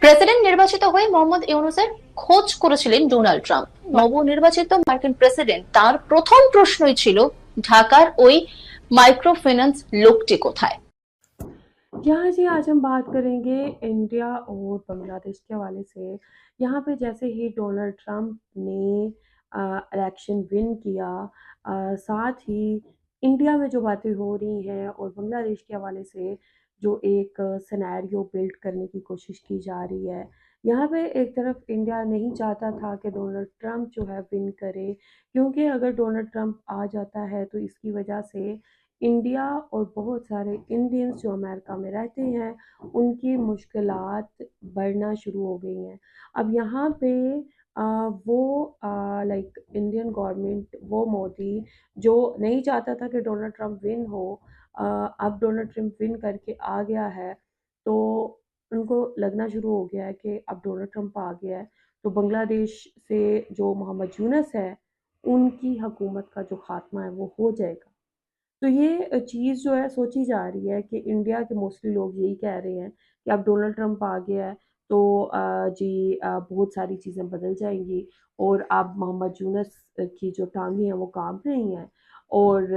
President নির্বাচিত হয়ে মোহাম্মদ ইউনুসের খোঁজ করেছিলেন ডোনাল্ড ট্রাম্প নবনির্বাচিত মার্কিন প্রেসিডেন্ট তার প্রথম প্রশ্নই ছিল ঢাকার ওই মাইক্রো ফাইন্যান্স লোকটি কোথায় यहाँ जी आज हम बात करेंगे इंडिया और बांग्लादेश के हवाले से यहाँ पे जैसे ही डोनाल्ड ट्रंप ने इलेक्शन विन किया अ, साथ ही इंडिया में जो बातें हो रही हैं और बांग्लादेश के हवाले से जो एक सिनेरियो बिल्ड करने की कोशिश की जा रही है। यहाँ पे एक तरफ़ इंडिया नहीं चाहता था कि डोनाल्ड ट्रंप जो है विन करे क्योंकि अगर डोनाल्ड ट्रंप आ जाता है तो इसकी वजह से इंडिया और बहुत सारे इंडियंस जो अमेरिका में रहते हैं उनकी मुश्किलात बढ़ना शुरू हो गई हैं। अब यहाँ पे आ, वो लाइक इंडियन गवर्नमेंट वो मोदी जो नहीं चाहता था कि डोनाल्ड ट्रंप विन हो अब डोनाल्ड ट्रंप विन करके आ गया है तो उनको लगना शुरू हो गया है कि अब डोनाल्ड ट्रंप आ गया है। तो बांग्लादेश से जो मोहम्मद यूनस है, उनकी हुकूमत का जो खात्मा है, वो हो जाएगा। तो ये चीज़ जो है, सोची जा रही है कि इंडिया के मोस्टली लोग यही कह रहे हैं कि अब डोनाल्ड ट्रंप आ गया है तो जी बहुत सारी चीज़ें बदल जाएँगी और अब मोहम्मद यूनस की जो टांगें हैं, वो काम रही हैं। और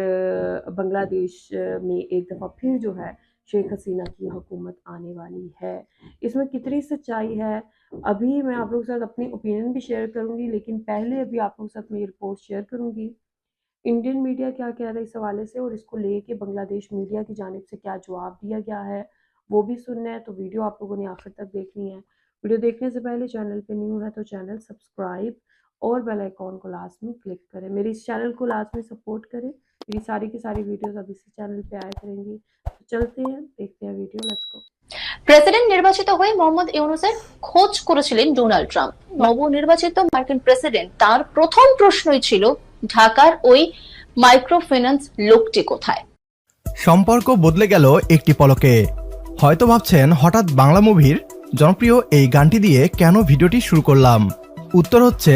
बांग्लादेश में एक दफ़ा फिर जो है शेख हसीना की हुकूमत आने वाली है। इसमें कितनी सच्चाई है, अभी मैं आप लोगों के साथ अपनी ओपिनियन भी शेयर करूँगी, लेकिन पहले अभी आप लोगों के साथ मैं ये रिपोर्ट शेयर करूँगी। इंडियन मीडिया क्या कह रहा है इस हवाले से और इसको लेके बांग्लादेश मीडिया की जानब से क्या जवाब दिया गया है, वो भी सुनना है तो वीडियो आप लोगों ने आखिर तक देखनी है। वीडियो देखने से पहले चैनल पे न्यू है तो चैनल सब्सक्राइब और बेल आइकॉन को लास्ट में क्लिक करें मेरे इस चैनल को लास्ट में सपोर्ट करें मेरी सारी की सारी वीडियोस अब इसी चैनल पे आया करेंगी तो चलते हैं देखते हैं वीडियो लेट्स गो প্রেসিডেন্ট নির্বাচিত হয়ে মোহাম্মদ ইউনুসের খোঁজ করেছিলেন ডোনাল্ড ট্রাম্প নবনির্বাচিত মার্কিন প্রেসিডেন্ট তার প্রথম প্রশ্নই ছিল ঢাকার ওই মাইক্রো ফাইন্যান্স লোকটি কোথায় সম্পর্ক বদলে গেল একটি পলকে হয়তো ভাবছেন হঠাৎ বাংলা মুভির জনপ্রিয় এই গানটি দিয়ে কেন ভিডিওটি শুরু করলাম উত্তর হচ্ছে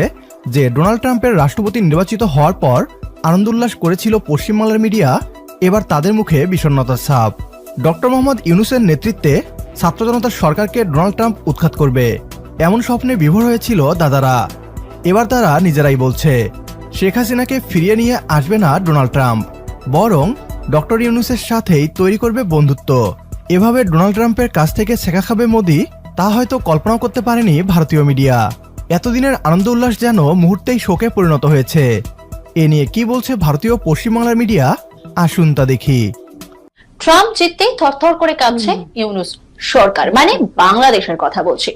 যে ডোনাল্ড ট্রাম্পের রাষ্ট্রপতি নির্বাচিত হওয়ার পর আনন্দ উল্লাস করেছিল পশ্চিমবাংলার মিডিয়া, এবার তাদের মুখে বিষণ্ণতার ছাপ। ডক্টর মোহাম্মদ ইউনুসের নেতৃত্বে ছাত্র জনতার সরকারকে ডোনাল্ড ট্রাম্প উৎখাত করবে। এমন স্বপ্নে বিভোর হয়েছিল দাদারা। এবার তারা নিজেরাই বলছে, শেখ হাসিনাকে ফিরিয়ে নিয়ে আসবে না ডোনাল্ড ট্রাম্প। বরং ডক্টর ইউনুসের সাথেই তৈরি করবে বন্ধুত্ব। এভাবে ডোনাল্ড ট্রাম্পের কাছ থেকে শেখা খাবে মোদি, তা হয়তো কল্পনাও করতে পারেনি ভারতীয় মিডিয়া। এতদিনের আনন্দ উল্লাস যেন মুহূর্তেই শোকে পরিণত হয়েছে। এ নিয়ে কি বলছে ভারতীয় পশ্চিমবাংলার মিডিয়া? আসুন তা দেখি। ট্রাম্প জিততেই থরথর করে কাঁপছে ইউনুস সরকার মানে বাংলাদেশের কথা বলছি।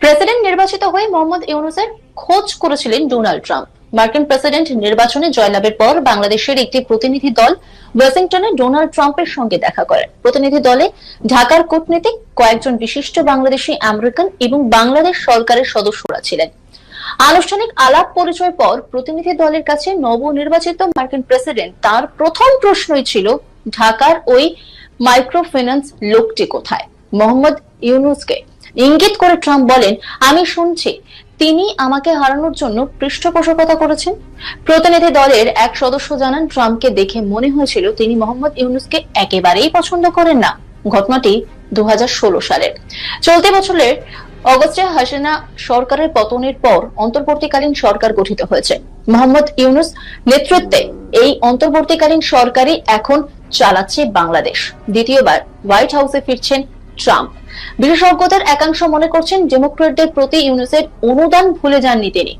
প্রেসিডেন্ট নির্বাচিত হয়ে মোহাম্মদ ইউনুসের খোঁজ করেছিলেন ডোনাল্ড ট্রাম্প। মার্কিন প্রেসিডেন্ট নির্বাচনে জয়লাভের পর বাংলাদেশের একটি প্রতিনিধি দল ওয়াশিংটনে ডোনাল্ড ট্রাম্পের সঙ্গে দেখা করে। প্রতিনিধি দলে ঢাকার কূটনীতিক কয়েকজন বিশিষ্ট বাংলাদেশি, আমেরিকান এবং বাংলাদেশ সরকারের সদস্যরা ছিলেন। আনুষ্ঠানিক আলাপ পরিচয় পর প্রতিনিধি দলের কাছে নবনির্বাচিত মার্কিন প্রেসিডেন্ট তার প্রথম প্রশ্নই ছিল, ঢাকার ওই মাইক্রো ফাইন্যান্স লোকটি কোথায়? মোহাম্মদ ইউনুসকে। ইঙ্গিত করে ট্রাম্প বলেন, আমি শুনছি তিনি আমাকে হারানোর জন্য পৃষ্ঠপোষকতা করেছেন। প্রতিনিধি দলের এক সদস্য জানান, ট্রাম্পকে দেখে মনে হয়েছিল তিনি মোহাম্মদ ইউনুসকে একেবারেই পছন্দ করেন না। ঘটনাটি দু সালের। চলতি বছরের অগস্টে হাসিনা সরকারের পতনের পর অন্তর্বর্তীকালীন সরকার গঠিত হয়েছে। মোহাম্মদ ইউনুস নেতৃত্বে এই অন্তর্বর্তীকালীন সরকারই এখন চালাচ্ছে বাংলাদেশ। দ্বিতীয়বার হোয়াইট হাউসে ফিরছেন ট্রাম্প। বিশেষজ্ঞদের একাংশ মনে করছেন ডেমোক্রেটদের প্রতি ইউনুসের অনুদান ভুলে যাননি তিনি।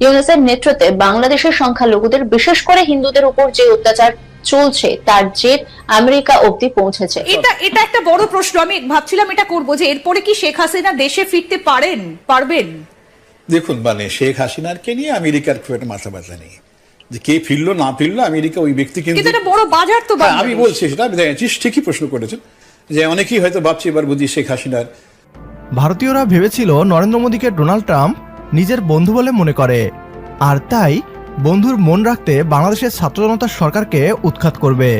ইউনুসের নেতৃত্বে বাংলাদেশের সংখ্যালঘুদের বিশেষ করে হিন্দুদের উপর যে অত্যাচার চলছে তার জের আমেরিকা অবধি পৌঁছেছে। এটা এটা একটা বড় প্রশ্ন। আমি ভাবছিলাম এটা করব যে এরপরে কি শেখ হাসিনা দেশে ফিরতে পারেন পারবেন? দেখুন মানে শেখ হাসিনারকে নিয়ে আমেরিকার খুব একটা মাথা ব্যথা নেই। যে কে ফিরলো না ফিরলো আমেরিকা ওই ব্যক্তি কিন্তু বড় বাজার তো হ্যাঁ, আমি। বলছি সেটা ঠিকই প্রশ্ন করেছেন। যে অনেকেই হয়তো ভাবছে এবার বুঝি শেখ হাসিনার। ভারতীয়রা ভেবেছিল নরেন্দ্র মোদীকে ডোনাল্ড ট্রাম্প নিজের বন্ধু বলে মনে করে। আর তাই বন্ধুর মন রাখতে বাংলাদেশের ছাত্র জনতার সরকারকে উৎখাত করবে।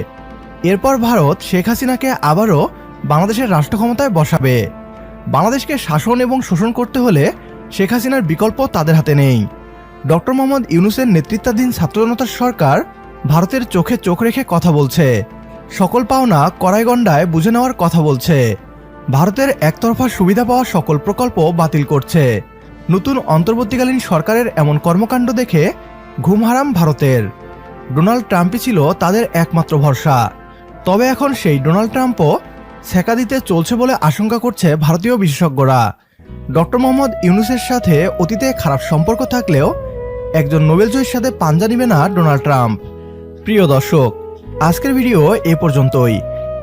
এরপর ভারত শেখ হাসিনাকে আবারও বাংলাদেশের রাষ্ট্র ক্ষমতায় বসাবে। বাংলাদেশকে শাসন এবং শোষণ করতে হলে শেখ হাসিনার বিকল্প তাদের হাতে নেই। ডক্টর মোহাম্মদ ইউনুসের নেতৃত্বাধীন ছাত্র জনতার সরকার ভারতের চোখে চোখ রেখে কথা বলছে। সকল পাওনা কড়াইগন্ডায় বুঝে নেওয়ার কথা বলছে। ভারতের একতরফা সুবিধা পাওয়া সকল প্রকল্প বাতিল করছে। নতুন অন্তর্বর্তীকালীন সরকারের এমন কর্মকাণ্ড দেখে ঘুম হারাম ভারতের। ডোনাল্ড ট্রাম্পই ছিল তাদের একমাত্র ভরসা। তবে এখন সেই ডোনাল্ড ট্রাম্পও ছেকা দিতে চলছে বলে আশঙ্কা করছে ভারতীয় বিশেষজ্ঞরা। ডক্টর মোহাম্মদ ইউনুসের সাথে অতীতে খারাপ সম্পর্ক থাকলেও একজন নোবেলজয়ীর সাথে পাঞ্জা নিবে না ডোনাল্ড ট্রাম্প। প্রিয় দর্শক আজকের ভিডিও এ পর্যন্তই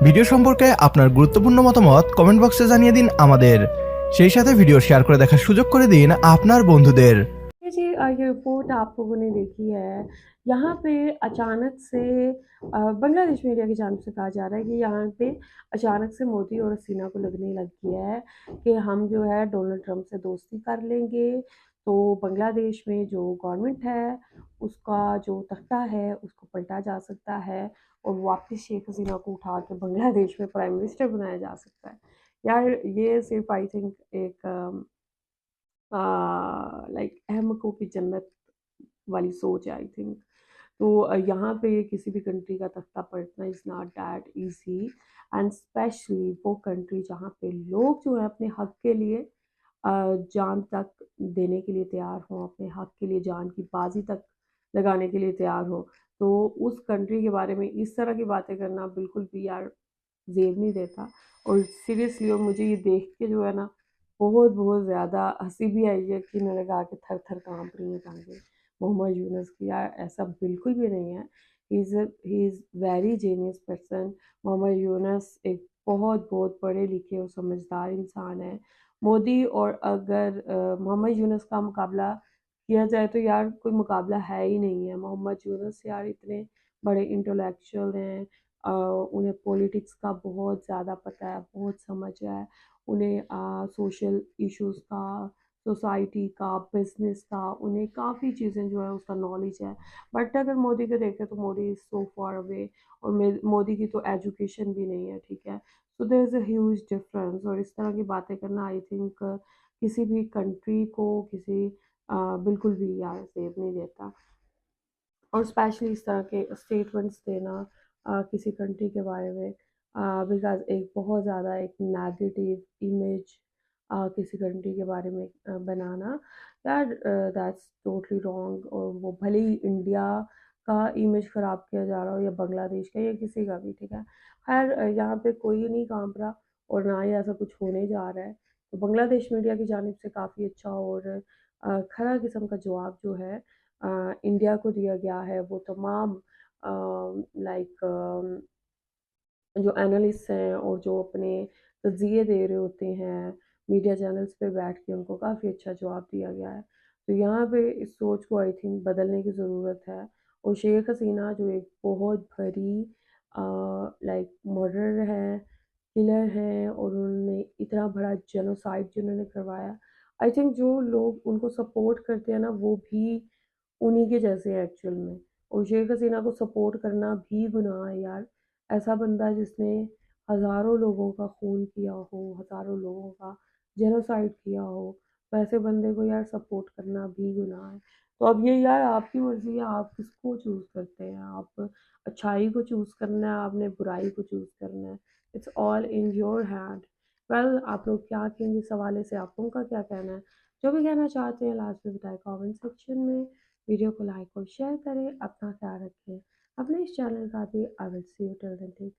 ভিডিও সম্পর্কে আপনার গুরুত্বপূর্ণ মতামত কমেন্ট বক্সে জানিয়ে দিন আমাদের সেই সাথে ভিডিও শেয়ার করে দেখার সুযোগ করে দিন আপনার বন্ধুদের ये जी अ, ये रिपोर्ट आप लोगों ने देखी है यहाँ पे अचानक से अ, बांग्लादेश मीडिया की जानब से कहा जा रहा है कि यहाँ पे अचानक से मोदी और हसीना को लगने लग गया है कि हम जो है डोनाल्ड ट्रंप से दोस्ती कर लेंगे तो बांग्लादेश में जो गवर्नमेंट है, उसका जो तख्ता है, उसको पलटा जा सकता है और वापस शेख हसीना को उठा के बांग्लादेश में प्राइम मिनिस्टर बनाया जा सकता है। यार, ये सिर्फ़ आई थिंक एक लाइक अहमकों की जन्नत वाली सोच है आई थिंक तो यहाँ पे किसी भी कंट्री का तख्ता पलटना is not that easy and specially वो कंट्री जहाँ पे लोग जो है अपने हक के लिए जान तक देने के लिए तैयार हों, अपने हक के लिए, जान की बाजी तक लगाने के लिए तैयार हो। तो उस कंट्री के बारे में इस तरह की बातें करना बिल्कुल भी यार जेब नहीं देता। और सीरियसली और मुझे ये देख के जो है ना, बहुत बहुत ज़्यादा हँसी भी आई है कि मैंने कहा कि थर थर काँप रही है टांगे मोहम्मद यूनस की यार ऐसा बिल्कुल भी नहीं है। He is he is very genius person Mohammad Yunus एक बहुत बहुत पढ़े लिखे और समझदार इंसान है। मोदी और अगर मोहम्मद यूनस का मुकाबला किया जाए तो यार कोई मुकाबला है ही नहीं है। मोहम्मद यूनस यार इतने बड़े इंटेलेक्चुअल हैं उन्हें पॉलिटिक्स का बहुत ज़्यादा पता है, बहुत समझ है, उन्हें सोशल इश्यूज़ का सोसाइटी का बिज़नेस का उन्हें काफ़ी चीज़ें जो है उसका नॉलेज है। बट अगर मोदी को देखें तो Modi is so far away और मोदी की तो एजुकेशन भी नहीं है ठीक है? So there is a huge difference और इस तरह की बातें करना आई थिंक किसी भी कंट्री को किसी अ, बिल्कुल भी यार सेव नहीं देता। और स्पेशली इस तरह के स्टेटमेंट्स देना अ, किसी कंट्री के बारे में बिकॉज़ एक बहुत ज़्यादा एक नेगेटिव इमेज किसी कंट्री के बारे में बनाना। यार दैट्स टोटली रॉन्ग और वो भले ही इंडिया का इमेज ख़राब किया जा रहा हो या बांग्लादेश का या किसी का भी ठीक है? खैर यहाँ पे कोई नहीं काम रहा और ना ही ऐसा कुछ होने जा रहा है। तो बांग्लादेश मीडिया की जानब से काफ़ी अच्छा और खरा किस्म का जवाब जो है अ, इंडिया को दिया गया है। वो तमाम लाइक जो एनालिस्ट हैं और जो अपने तजिए दे रहे होते हैं मीडिया चैनल्स पे बैठ के उनको काफ़ी अच्छा जवाब दिया गया है। तो यहाँ पे इस सोच को आई थिंक बदलने की ज़रूरत है। और शेख हसीना जो एक बहुत भरी लाइक मर्डर है किलर हैं और उन्होंने इतना बड़ा जेनोसाइड जिन्होंने करवाया आई थिंक जो लोग उनको सपोर्ट करते हैं ना, वो भी उन्हीं के जैसे हैं एक्चुअल में। और शेख हसीना को सपोर्ट करना भी गुनाह है यार। ऐसा बंदा जिसने हज़ारों लोगों का खून किया हो, हज़ारों लोगों का जेनोसाइड किया हो, वैसे बंदे को यार सपोर्ट करना भी गुनाह है। तो अब ये यार आपकी मर्ज़ी है, आप किसको चूज़ करते हैं? आप अच्छाई को चूज़ करना है, आपने बुराई को चूज़ करना है। It's all in your hand well आप लोग क्या कहेंगे? इस हवाले से आप लोगों का क्या कहना है? जो भी कहना चाहते हैं, लास्ट में बताएँ कमेंट सेक्शन में। वीडियो को लाइक और शेयर करें। अपना ख्याल रखें। अपने इस चैनल का भी आई सी टेक